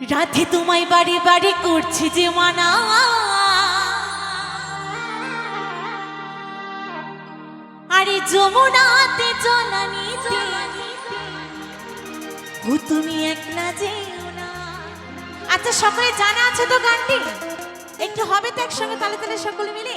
রাধে তোমায় বাড়ি বাড়ি করছে যে মানা। আরে যমুনাতে চলা নিতে ও তুমি একলা যেও না। আচ্ছা সকলে জানা আছে তো গানটি? একটু হবে তো একসঙ্গে তালে তালে সকলে মিলে?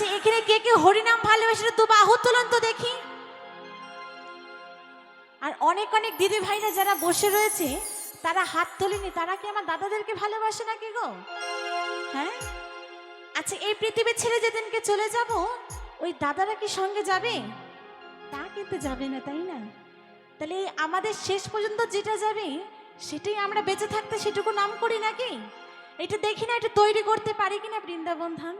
আচ্ছা এখানে কে কে হরিনাম ভালোবাসে তো বাহু তুলন তো দেখি। আর অনেক অনেক দিদি ভাইরা যারা বসে রয়েছে, তারা হাত তোলেনি, তারা কি আমার দাদাদেরকে ভালোবাসে নাকি গো? হ্যাঁ? আচ্ছা এই পৃথিবী ছেড়ে যেদিনকে চলে যাব, ওই দাদারা কি সঙ্গে যাবে? তা কিন্তু যাবে না, তাই না? তাহলে আমাদের শেষ পর্যন্ত যেটা যাবে, সেটাই আমরা বেঁচে থাকতে সেটুকু নাম করি নাকি? এটা দেখি না, এটা তৈরি করতে পারি কিনা বৃন্দাবন ধাম?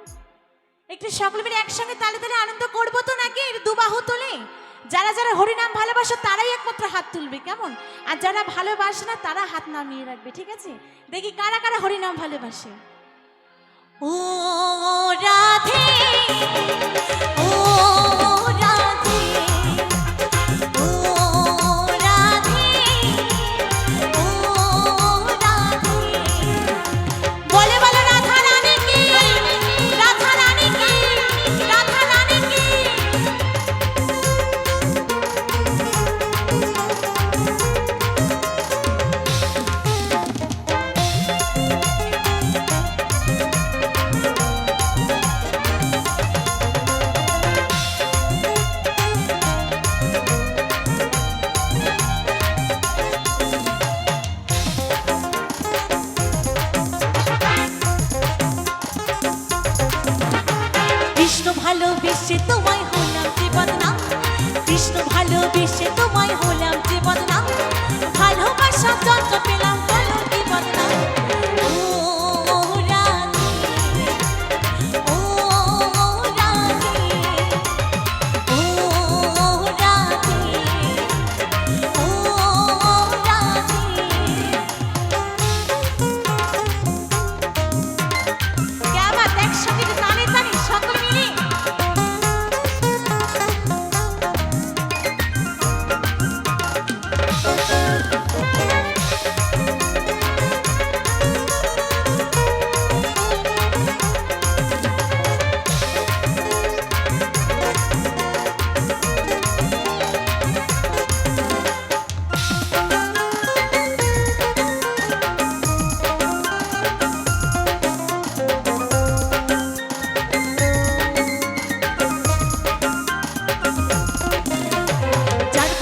একটু সকল মিলে একসঙ্গে তালে তালে আনন্দ করব তো নাকি? দুবাহু তোলে। যারা যারা হরিনাম ভালোবাসে, তারাই একমাত্র হাত তুলবে, কেমন? আর যারা ভালোবাসে না, তারা হাত নামিয়ে রাখবে, ঠিক আছে? দেখি কারা কারা হরিনাম ভালোবাসে। ও রাধে তোমায় হলাম যে না কৃষ্ণ ভালোবেসে তোমায় হলাম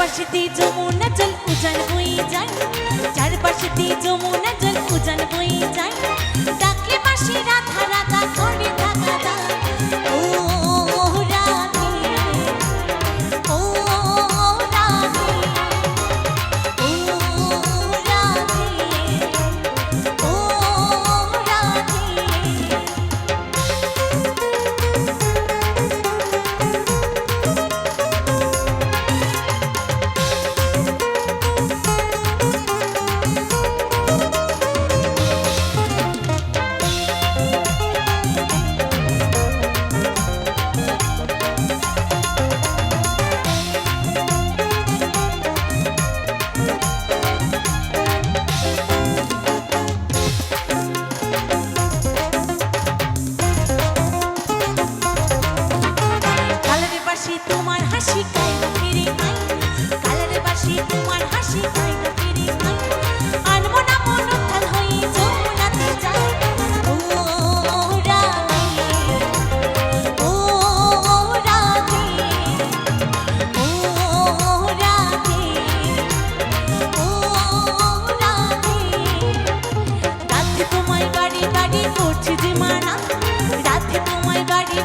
চারপাশে দিয়ে যমুনা জল উজান বয়ে যায়। চারপাশে দিয়ে যমুনা জল উজান বয়ে যায়।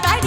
tonight.